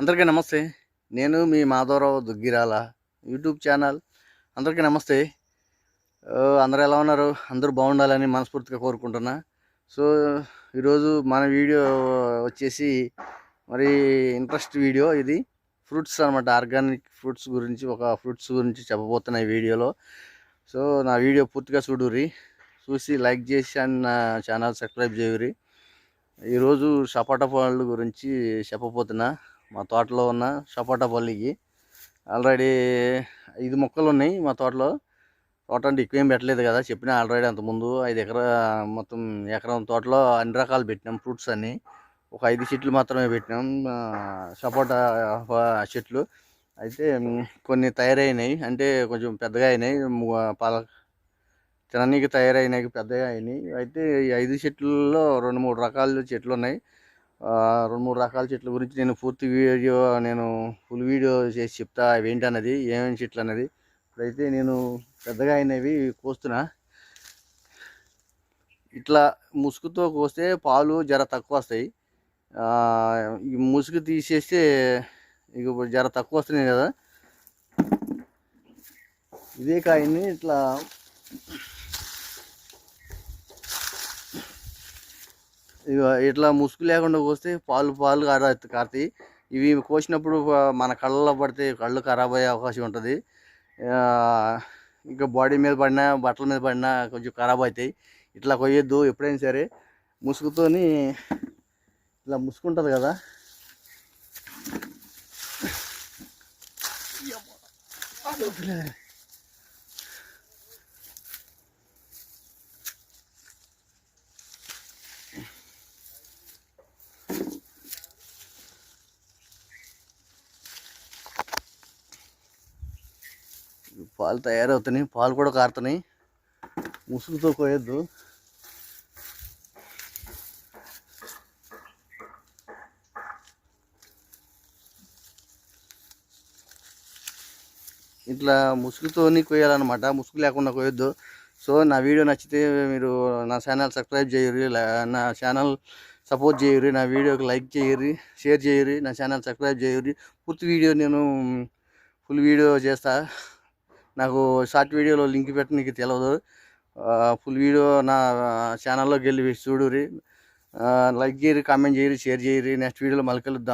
అందరికీ నమస్తే. నేను మీ మాధవరావు దుగ్గిరాల యూట్యూబ్ ఛానల్. అందరికీ నమస్తే. అందరు అందరూ ఎలా ఉన్నారు? అందరూ బాగుండాలని మనస్ఫూర్తిగా కోరుకుంటున్నా. సో ఈరోజు మన వీడియో వచ్చేసి మరి ఇంట్రెస్ట్ వీడియో ఇది. ఫ్రూట్స్ అనమాట ఆర్గానిక్ ఫ్రూట్స్ గురించి ఒక ఫ్రూట్స్ గురించి చెప్పబోతున్నా ఈ వీడియోలో. సో నా వీడియో పూర్తిగా చూడుర్రి. చూసి లైక్ చేసి అండ్ నా ఛానల్ సబ్స్క్రైబ్ చేయరి ఈరోజు సపోటా పళ్ళు గురించి చెప్పబోతున్నా. మా తోటలో ఉన్న సపోటా పల్లికి ఆల్రెడీ ఐదు మొక్కలు ఉన్నాయి మా తోటలో. తోట అంటే ఎక్కువ ఏం పెట్టలేదు కదా చెప్పిన ఆల్రెడీ అంతకుముందు ఐదు ఎకరా మొత్తం ఎకరం తోటలో అన్ని రకాలు పెట్టినాం ఫ్రూట్స్ అన్ని. ఒక ఐదు చెట్లు మాత్రమే పెట్టినాం సపోటా చెట్లు. అయితే కొన్ని తయారైనాయి. అంటే కొంచెం పెద్దగా అయినాయి పాల తిననీకి తయారైనాయి పెద్దగా అయినాయి. అయితే ఈ ఐదు చెట్లలో రెండు మూడు రకాల చెట్లు ఉన్నాయి. రెండు మూడు రకాల చెట్ల గురించి నేను పూర్తి వీడియో నేను ఫుల్ వీడియో చేసి చెప్తా అవి ఏంటన్నది ఏమేమి చెట్లు అన్నది ఇప్పుడైతే నేను పెద్దగా అయినవి కోస్తున్నా. ఇట్లా ముసుగుతో కోస్తే పాలు జర తక్కువ వస్తాయి. ఈ ముసుగు తీసేస్తే ఇక ఇప్పుడు జర తక్కువ వస్తున్నాయి కదా. ఇదే కాయని ఇట్లా ఇట్లా ముసుగు లేకుండా కోస్తే పాలు పాలు కార కారుతాయి. ఇవి కోసినప్పుడు మన కళ్ళలో పడితే కళ్ళు ఖరాబ్ అయ్యే అవకాశం ఉంటుంది. ఇంకా బాడీ మీద పడినా బట్టల మీద పడినా కొంచెం ఖరాబ్ అవుతాయి ఇట్లా కొయ్యొద్దు ఎప్పుడైనా సరే. ముసుగుతోని ఇట్లా ముసుకుంటుంది కదా. పాలు తయారవుతున్నాయి పాలు కూడా కారుతున్నాయి. ముసుగుతో కోయొద్దు. ఇట్లా ముసుగుతోని కొయ్యాలన్నమాట ముసుగు లేకుండా కొయ్యొద్దు. సో నా వీడియో నచ్చితే మీరు నా ఛానల్ సబ్స్క్రైబ్ చేయరు నా ఛానల్ సపోర్ట్ చేయరు నా వీడియోకి లైక్ చేయరు షేర్ చేయరు నా ఛానల్ సబ్స్క్రైబ్ చేయరు పూర్తి వీడియో నేను ఫుల్ వీడియో చేస్తా. నాకు షార్ట్ వీడియోలో లింక్ పెట్టి నీకు తెలియదు ఫుల్ వీడియో నా ఛానల్లోకి వెళ్ళి చూడురి లైక్ చేయరు కామెంట్ చేయరు షేర్ చేయరు నెక్స్ట్ వీడియోలో మళ్ళీ కలుద్దాం.